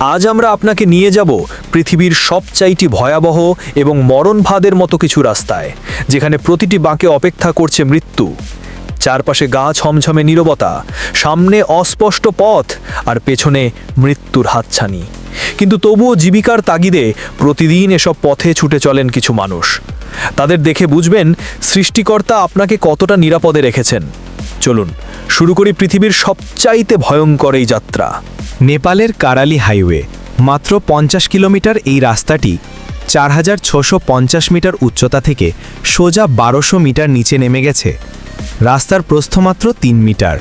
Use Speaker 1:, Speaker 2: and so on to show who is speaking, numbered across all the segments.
Speaker 1: আজ আমরা আপনাকে নিয়ে যাব পৃথিবীর সবচাইটি ভয়াবহ এবং মরণ ভাদের মতো কিছু রাস্তায়, যেখানে প্রতিটি বাঁকে অপেক্ষা করছে মৃত্যু। চারপাশে গা ছমছমে নীরবতা, সামনে অস্পষ্ট পথ আর পেছনে মৃত্যুর হাতছানি। কিন্তু তবুও জীবিকার তাগিদে প্রতিদিন এসব পথে ছুটে চলেন কিছু মানুষ। তাদের দেখে বুঝবেন সৃষ্টিকর্তা আপনাকে কতটা নিরাপদে রেখেছেন। চলুন, শুরু করি পৃথিবীর সবচাইতে ভয়ঙ্কর এই যাত্রা।
Speaker 2: নেপালের কারালি হাইওয়ে, মাত্র পঞ্চাশ কিলোমিটার এই রাস্তাটি চার হাজার মিটার উচ্চতা থেকে সোজা বারোশো মিটার নিচে নেমে গেছে। রাস্তার প্রস্থ মাত্র তিন মিটার,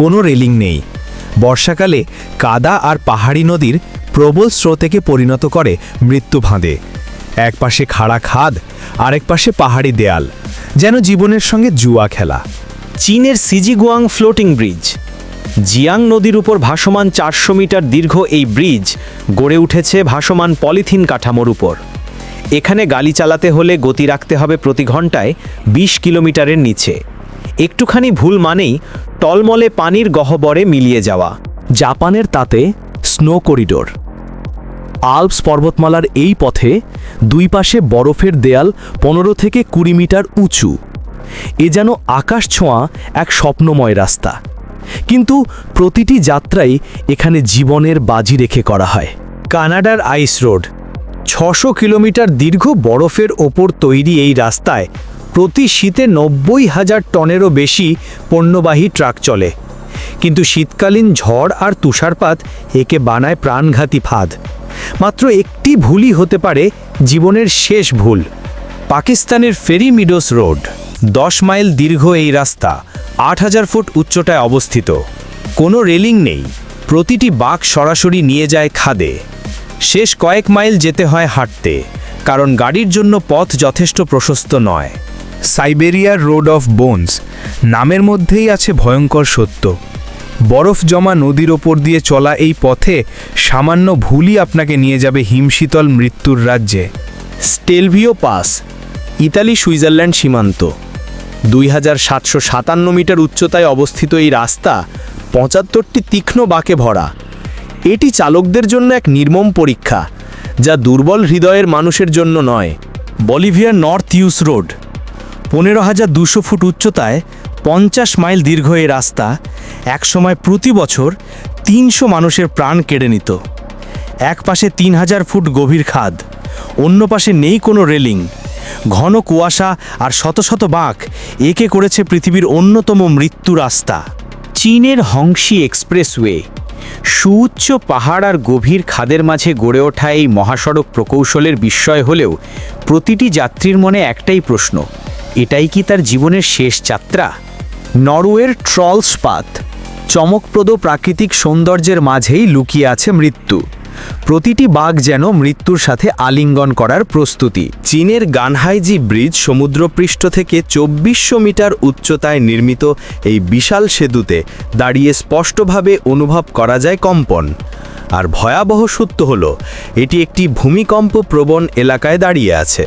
Speaker 2: কোনো রেলিং নেই। বর্ষাকালে কাদা আর পাহাড়ি নদীর প্রবল স্রোতেকে পরিণত করে মৃত্যু ভাঁদে এক পাশে খাড়া খাদ, আরেক পাশে পাহাড়ি দেয়াল, যেন জীবনের সঙ্গে জুয়া খেলা।
Speaker 3: চীনের সিজিগুয়াং ফ্লোটিং ব্রিজ জিয়াং নদীর উপর ভাসমান চারশো মিটার দীর্ঘ এই ব্রিজ গড়ে উঠেছে ভাসমান পলিথিন কাঠামোর উপর। এখানে গালি চালাতে হলে গতি রাখতে হবে প্রতি ঘন্টায় ২০ কিলোমিটারের নিচে। একটুখানি ভুল মানেই টলমলে পানির গহ্বরে মিলিয়ে যাওয়া।
Speaker 1: জাপানের তাতে স্নো করিডোর। আল্পস পর্বতমালার এই পথে দুই পাশে বরফের দেয়াল পনেরো থেকে কুড়ি মিটার উঁচু। এ যেন আকাশ ছোঁয়া এক স্বপ্নময় রাস্তা। কিন্তু প্রতিটি যাত্রাই এখানে জীবনের বাজি রেখে করা হয়।
Speaker 3: কানাডার আইস রোড, ছশো কিলোমিটার দীর্ঘ বরফের ওপর তৈরি এই রাস্তায় প্রতি শীতে নব্বই হাজার টনেরও বেশি পণ্যবাহী ট্রাক চলে। কিন্তু শীতকালীন ঝড় আর তুষারপাত একে বানায় প্রাণঘাতী ফাঁদ। মাত্র একটি ভুলই হতে পারে জীবনের শেষ ভুল। পাকিস্তানের ফেরি মিডোস রোড, দশ মাইল দীর্ঘ এই রাস্তা আট হাজার ফুট উচ্চতায় অবস্থিত। কোনো রেলিং নেই। প্রতিটি বাঁক সরাসরি নিয়ে যায় খাদে। শেষ কয়েক মাইল যেতে হয় হাঁটতে, কারণ গাড়ির জন্য পথ যথেষ্ট প্রশস্ত নয়।
Speaker 2: সাইবেরিয়ার রোড অফ বোনস নামের মধ্যেই আছে ভয়ঙ্কর সত্য। বরফ জমা নদীর ওপর দিয়ে চলা এই পথে সামান্য ভুলই আপনাকে নিয়ে যাবে হিমশীতল মৃত্যুর রাজ্যে।
Speaker 3: স্টেলভিও পাস ইতালি সুইজারল্যান্ড সীমান্ত। দুই হাজার সাতশো সাতান্ন মিটার উচ্চতায় অবস্থিত এই রাস্তা পঁচাত্তরটি তীক্ষ্ণ বাঁকে ভরা। এটি চালকদের জন্য এক নির্মম পরীক্ষা, যা দুর্বল হৃদয়ের মানুষের জন্য নয়, বলিভিয়ার নর্থ ইউস রোড। পনেরো হাজার দুশো ফুট উচ্চতায় পঞ্চাশ মাইল দীর্ঘ এই রাস্তা একসময় প্রতি বছর তিনশো মানুষের প্রাণ কেড়ে নিত। এক পাশে তিন হাজার ফুট গভীর খাদ, অন্য পাশে নেই কোনো রেলিং। ঘন কুয়াশা আর শত শত বাঁক একে করেছে পৃথিবীর অন্যতম মৃত্যু রাস্তা। চীনের হংসি এক্সপ্রেসওয়ে, সুউচ্চ পাহাড় আর গভীর খাদের মাঝে গড়ে ওঠা এই মহাসড়ক প্রকৌশলের বিস্ময় হলেও প্রতিটি যাত্রীর মনে একটাই প্রশ্ন, এটাই কি তার জীবনের শেষ যাত্রা? নরওয়ের ট্রলস পাথ, চমকপ্রদ প্রাকৃতিক সৌন্দর্যের মাঝেই লুকিয়ে আছে মৃত্যু। প্রতিটি বাঘ যেন মৃত্যুর সাথে আলিঙ্গন করার প্রস্তুতি। চীনের গানহাইজি ব্রিজ সমুদ্রপৃষ্ঠ থেকে চব্বিশশো মিটার উচ্চতায় নির্মিত এই বিশাল সেতুতে দাঁড়িয়ে স্পষ্টভাবে অনুভব করা যায় কম্পন। আর ভয়াবহ সত্য হল, এটি একটি ভূমিকম্প প্রবণ এলাকায় দাঁড়িয়ে আছে।